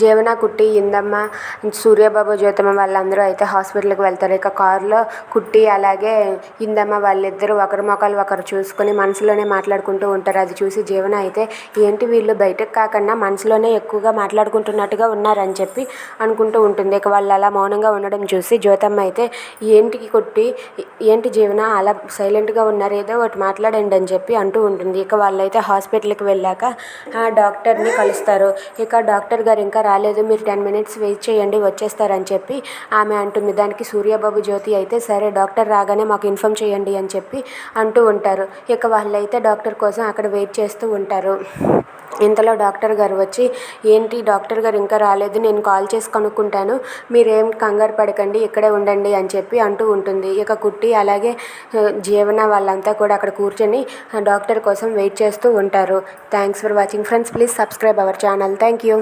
జీవన కుట్టి ఇందమ్మ సూర్యబాబు జ్యోతమ్మ వాళ్ళందరూ అయితే హాస్పిటల్కి వెళ్తారు. ఇక కారులో కుట్టి అలాగే ఇందమ్మ వాళ్ళిద్దరూ ఒకరి మొక్కలు ఒకరు చూసుకొని మనసులోనే మాట్లాడుకుంటూ ఉంటారు. అది చూసి జీవన అయితే ఏంటి వీళ్ళు బయటకు కాకుండా మనసులోనే ఎక్కువగా మాట్లాడుకుంటున్నట్టుగా ఉన్నారని చెప్పి అనుకుంటూ ఉంటుంది. ఇక వాళ్ళు అలా మౌనంగా ఉండడం చూసి జ్యోతమ్మ అయితే ఏంటి కుట్టి ఏంటి జీవన అలా సైలెంట్గా ఉన్నారు? ఏదో ఒకటి మాట్లాడండి అని చెప్పి అంటూ ఉంటుంది. ఇక వాళ్ళైతే హాస్పిటల్కి వెళ్ళాక ఆ డాక్టర్ని కలుస్తారు. ఇక డాక్టర్ గారు ఇంకా రాలేదు. మీరు టెన్ మినిట్స్ వెయిట్ చేయండి వచ్చేస్తారని చెప్పి ఆమె అంటుంది. దానికి సూర్యబాబు జ్యోతి అయితే సరే డాక్టర్ రాగానే మాకు ఇన్ఫామ్ చేయండి అని చెప్పి అంటూ ఉంటారు. ఇక వాళ్ళైతే డాక్టర్ కోసం అక్కడ వెయిట్ చేస్తూ ఉంటారు. ఇంతలో డాక్టర్ గారు వచ్చి ఏంటి డాక్టర్ గారు ఇంకా రాలేదు నేను కాల్ చేసి కనుక్కుంటాను. మీరేం కంగారు పడకండి ఇక్కడే ఉండండి అని చెప్పి అంటూ ఉంటుంది. ఇక కుట్టి అలాగే జీవన వాళ్ళంతా కూడా అక్కడ కూర్చొని డాక్టర్ కోసం వెయిట్ చేస్తూ ఉంటారు. Thanks for watching friends. Please subscribe our channel. Thank you.